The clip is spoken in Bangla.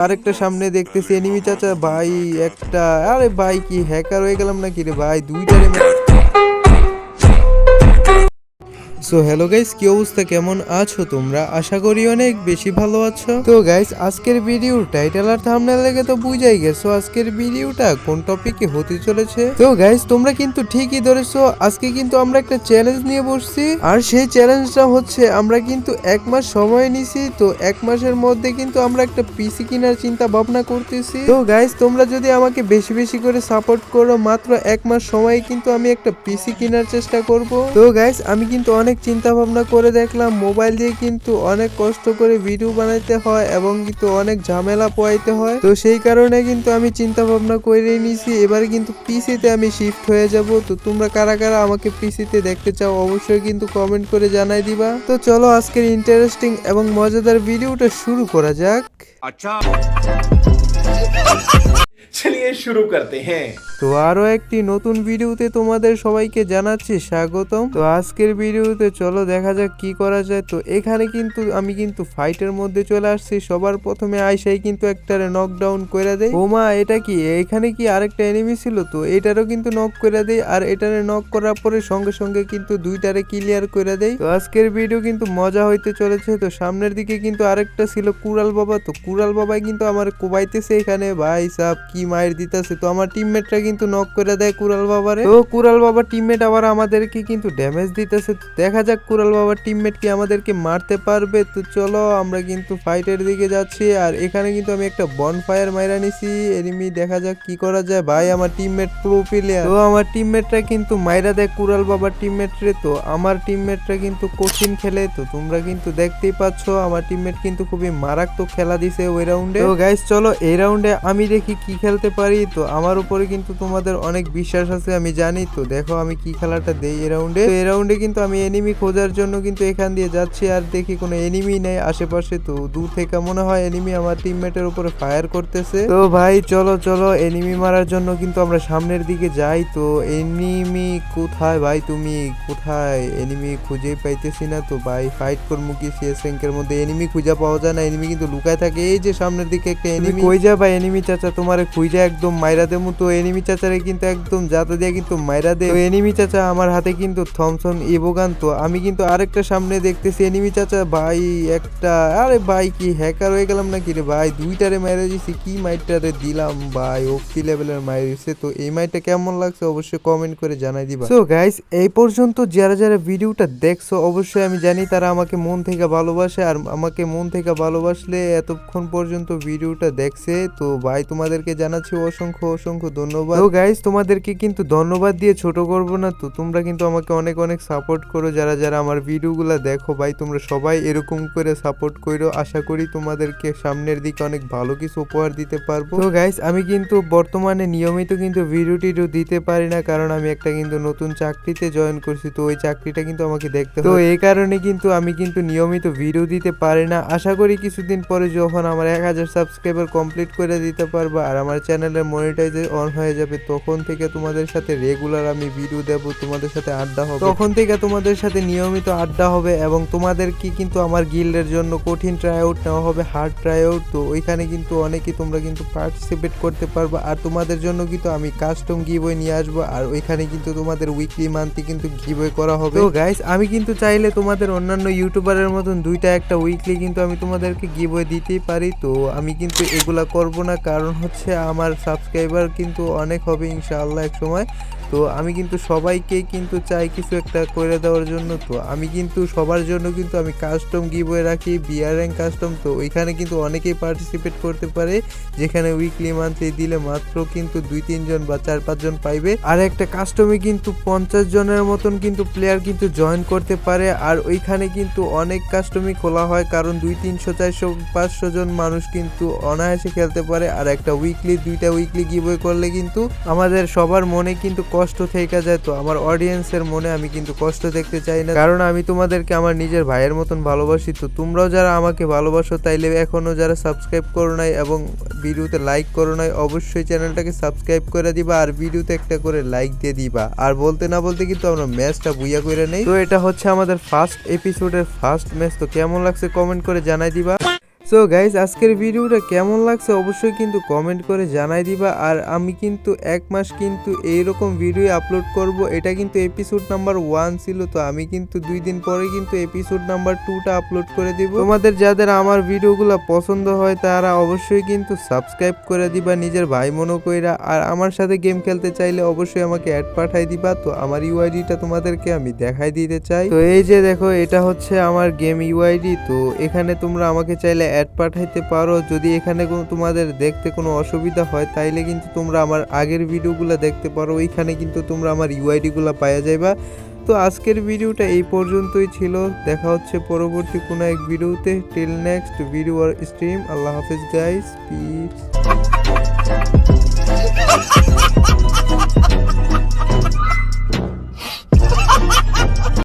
আরেকটা সামনে দেখতেছি এনিমি চাচা। ভাই, একটা আরে ভাই, কি হ্যাকার হয়ে গেলাম নাকি রে ভাই? দুইটারে সো হ্যালো গাইস কি অবস্থা? কেমন আছো তোমরা? আশা করি অনেক বেশি ভালো আছো। তো গাইস আজকের ভিডিওর টাইটেল আর থাম্বনেল লেগে তো বুঝাই গেছো। আজকের ভিডিওটা কোন টপিকে হতে চলেছে? তো গাইস তোমরা কিন্তু ঠিকই ধরেছো, আজকে কিন্তু আমরা একটা চ্যালেঞ্জ নিয়ে বসছি। আর সেই চ্যালেঞ্জটা হচ্ছে, আমরা কিন্তু এক মাস সময় নিছি, তো এক মাসের মধ্যে কিন্তু আমরা একটা পিসি কেনার চিন্তা ভাবনা করতেছি। তো গাইস তোমরা যদি আমাকে বেশি বেশি করে সাপোর্ট করো, মাত্র এক মাস সময় কিন্তু আমি একটা পিসি কেনার চেষ্টা করব। তো গাইস আমি কিন্তু অনেক চিন্তা ভাবনা করে দেখলাম, মোবাইল দিয়ে কিন্তু অনেক কষ্ট করে ভিডিও বানাইতে হয় এবং কিন্তু অনেক ঝামেলা পোয়াইতে হয়। তো সেই কারণে কিন্তু আমি চিন্তা ভাবনা করে নিয়েছি এবার কিন্তু পিসিতে আমি শিফট হয়ে যাব। তো তোমরা কারা কারা আমাকে পিসিতে দেখতে চাও, অবশ্যই কিন্তু কমেন্ট করে জানাই দিবা। তো চলো আজকের ইন্টারেস্টিং এবং মজাদার ভিডিওটা শুরু করা যাক। আচ্ছা। চলিয়ে শুরু করতে হ্যাঁ তো আরও একটি নতুন ভিডিওতে তোমাদের সবাইকে জানাচ্ছি স্বাগতম। তো আজকের ভিডিওতে চলো দেখা যাক কি করা যায়। তো এখানে কিন্তু আমি কিন্তু ফাইটের মধ্যে চলে আসছি। সবার প্রথমে আইসাই কিন্তু একটারে নকডাউন করে দেয় ওমা এটা কি? এখানে কি আরেকটা এনিমি ছিল? তো এটারও কিন্তু নক করে দেয় আর এটারে নক করার পরে সঙ্গে সঙ্গে কিন্তু দুইটারে ক্লিয়ার করে দেয় তো আজকের ভিডিও কিন্তু মজা হইতে চলেছে। তো সামনের দিকে কিন্তু আরেকটা ছিল কুড়াল বাবা। তো কুড়াল বাবাই কিন্তু আমার কোবাইতেছে এখানে। ভাই সাহ কি মায়ের দিতেছে? তো আমার টিমমেটরা কিন্তু নক করে দেয় কুড়াল বাবারে। তো কুড়াল বাবার টিমমেট আবার আমাদেরকে কিন্তু ড্যামেজ দিতেছে। দেখা যাক কুড়াল বাবার টিমমেট কি আমাদেরকে মারতে পারবে। তো চলো, আমরা কিন্তু ফাইটের দিকে যাচ্ছি। আর এখানে কিন্তু আমি একটা বন ফায়ার মাইরা নিছি। এনিমি দেখা যাক কি করা যায়। ভাই, আমার টিমমেট প্রো প্লেয়ার তো আমার টিমমেটরা কিন্তু মাইরা দেয় কুড়াল বাবার টিমমেট রে তো আমার টিমমেটরা কিন্তু কঠিন খেলে। তো তোমরা কিন্তু দেখতেই পাচ্ছ, আমার টিমমেট কিন্তু খুবই মারাত্মক খেলা দিছে ওই রাউন্ডে তো গাইস চলো, এই রাউন্ডে আমি দেখি কি খেলতে পারি তো আমার উপরে কিন্তু তোমাদের অনেক বিশ্বাস আছে আমি জানি। তো দেখো আমি কি খেলাটা দেই এই রাউন্ডে এই রাউন্ডে কিন্তু আমি এনিমি খোঁজার জন্য কিন্তু এখান দিয়ে যাচ্ছি আর দেখি কোনো এনিমি নেই আশেপাশে। তো দূর থেকে মনে হয় এনিমি আমার টিমমেটের উপরে ফায়ার করতেছে। তো ভাই চলো চলো এনিমি মারার জন্য কিন্তু আমরা সামনের দিকে যাই। তো এনিমি কোথায় ভাই তুমি? কোথায়? এনিমি খুঁজেই পাইতেছি না। তো ভাই ফাইট করব কি? সিএস র্যাঙ্কের মধ্যে এনিমি খুঁজে পাওয়া যায় না। এনিমি কিন্তু লুকায় থাকে। এই যে সামনের দিকে একটা এনিমি কই যা ভাই এনিমি চাচা তোমারে খুঁজে একদম মাইরা দেমু তো এনিমি চাচারে কিন্তু একদম যাতে দিয়ে কিন্তু মাইরা দে এনিমি চাচা আমার হাতে কিন্তু থমসন ইবোগান তো আমি কিন্তু আরেকটা সামনে দেখতেছি এনিমি চাচা, ভাই একটা, আরে ভাই কি হ্যাকার হয়ে গেলাম নাকি রে ভাই? দুইটারে মাইরা দিছি, কি মাইরটারে দিলাম ভাই? ওপি লেভেলের মাইর দিছে তো এই মাইরটা কেমন লাগছে অবশ্যই কমেন্ট করে জানাই দিবা। সো গাইস এই পর্যন্ত যারা যারা ভিডিওটা দেখছ অবশ্যই আমি জানি তারা আমাকে মন থেকে ভালোবাসে আর আমাকে মন থেকে ভালোবাসলে এতক্ষণ পর্যন্ত ভিডিওটা দেখছে। তো ভাই, তোমাদেরকে জানাচ্ছি অসংখ্য অসংখ্য ধন্যবাদ। তো গাইস তোমাদেরকে কিন্তু ধন্যবাদ দিয়ে ছোট করব না তো তোমরা কিন্তু আমাকে অনেক অনেক সাপোর্ট করো যারা যারা আমার ভিডিওগুলো দেখো ভাই তোমরা সবাই এরকম করে সাপোর্ট করো আশা করি তোমাদেরকে সামনের দিকে অনেক ভালো কিছু উপহার দিতে পারব। তো গাইস আমি কিন্তু বর্তমানে নিয়মিত কিন্তু ভিডিও টিডিও দিতে পারি না কারণ আমি একটা কিন্তু নতুন চাকরিতে জয়েন করছি তো ওই চাকরিটা কিন্তু আমাকে দেখতে তো এই কারণে কিন্তু আমি কিন্তু নিয়মিত ভিডিও দিতে পারি না আশা করি কিছুদিন পরে যখন আমার এক হাজার সাবস্ক্রাইবার কমপ্লিট করে দিতে পারব আর আমার চ্যানেলের মনিটাইজে অন হয়ে যাবে, তখন থেকে তোমাদের সাথে রেগুলার আমি ভিডিও দেব, তোমাদের সাথে আড্ডা হবে। তখন থেকে তোমাদের সাথে নিয়মিত আড্ডা হবে এবং তোমাদেরকে কিন্তু আমার গিল্ডের জন্য কঠিন ট্রাই আউট নেওয়া হবে হার্ড ট্রাই আউট তো ওইখানে কিন্তু অনেকেই তোমরা কিন্তু পার্টিসিপেট করতে পারবে আর তোমাদের জন্য কিন্তু আমি কাস্টম গিবই নিয়ে আসব আর ওইখানে কিন্তু তোমাদের উইকলি মান্থলি কিন্তু গিবই করা হবে। তো গাইস আমি কিন্তু চাইলে তোমাদের অন্যান্য ইউটিউবারের মতন দুইটা একটা উইকলি কিন্তু আমি তোমাদেরকে গিবই দিতেই পারি। তো আমি কিন্তু এগুলা করব না, কারণ হচ্ছে আমার সাবস্ক্রাইবার কিন্তু অনেক হবে ইনশাআল্লাহ এক সময়। তো আমি কিন্তু সবাইকে কিন্তু চাই কিছু একটা করে দেওয়ার জন্য। তো আমি কিন্তু সবার জন্য কিন্তু আমি কাস্টম গিবয়ে রাখি বিয়ার র্যাঙ্ক কাস্টম তো ওইখানে কিন্তু অনেকেই পার্টিসিপেট করতে পারে, যেখানে উইকলি মান্থলি দিলে মাত্র কিন্তু দুই তিনজন বা চার পাঁচজন পাইবে। আর একটা কাস্টমে কিন্তু পঞ্চাশ জনের মতন কিন্তু প্লেয়ার কিন্তু জয়েন করতে পারে। আর ওইখানে কিন্তু অনেক কাস্টমই খোলা হয়, কারণ দুই, তিনশো, চারশো, পাঁচশো জন মানুষ কিন্তু অনায়াসে খেলতে পারে। আর একটা উইকলি দুইটা উইকলি গিবই করলে কিন্তু আমাদের সবার মনে কিন্তু কষ্ট থেকে যায়, তো আমার অডিয়েন্সের মনে আমি কিন্তু কষ্ট দেখতে চাই না। কারণ আমি তোমাদেরকে আমার নিজের ভাইয়ের মতন ভালোবাসি, তো তোমরাও যারা আমাকে ভালোবাসো, তাইলে এখনও যারা সাবস্ক্রাইব করো নাই এবং ভিডিওতে লাইক করো নাই, অবশ্যই চ্যানেলটাকে সাবস্ক্রাইব করে দিবা আর ভিডিওতে একটা করে লাইক দিয়ে দিবা। আর বলতে না বলতে কিন্তু আমরা ম্যাচটা বুইয়া করে নেই। তো এটা হচ্ছে আমাদের ফার্স্ট এপিসোডের ফার্স্ট ম্যাচ তো কেমন লাগছে কমেন্ট করে জানাই দিবা। সো গাইজ আজকের ভিডিওটা কেমন লাগছে অবশ্যই কিন্তু কমেন্ট করে জানাই দিবা। আর আমি কিন্তু এক মাস কিন্তু এইরকম ভিডিও আপলোড করব। এটা কিন্তু এপিসোড নাম্বার ওয়ান ছিল, তো আমি কিন্তু দুই দিন পরে কিন্তু এপিসোড নাম্বার টুটা আপলোড করে দিব। তোমাদের যাদের আমার ভিডিওগুলো পছন্দ হয়, তারা অবশ্যই কিন্তু সাবস্ক্রাইব করে দিবা, নিজের ভাই মনো কইরা। আর আমার সাথে গেম খেলতে চাইলে অবশ্যই আমাকে অ্যাড পাঠাই দিবা, তো আমার ইউআইডিটা তোমাদেরকে আমি দেখাই দিতে চাই। তো এই যে দেখো, এটা হচ্ছে আমার গেম ইউআইডি তো এখানে তোমরা আমাকে চাইলে অ্যাড পাঠাইতে পারো। যদি এখানে কোনো তোমাদের দেখতে কোনো অসুবিধা হয়, তাইলে কিন্তু তোমরা আমার আগের ভিডিওগুলো দেখতে পারো। ওইখানে কিন্তু তোমরা আমার ইউআইডিগুলো পাওয়া যাইবা। তো আজকের ভিডিওটা এই পর্যন্তই ছিল। দেখা হচ্ছে পরবর্তী কোনো এক ভিডিওতে। টিল নেক্সট ভিডিও আর স্ট্রিম আল্লাহ হাফিজ গাইস পিস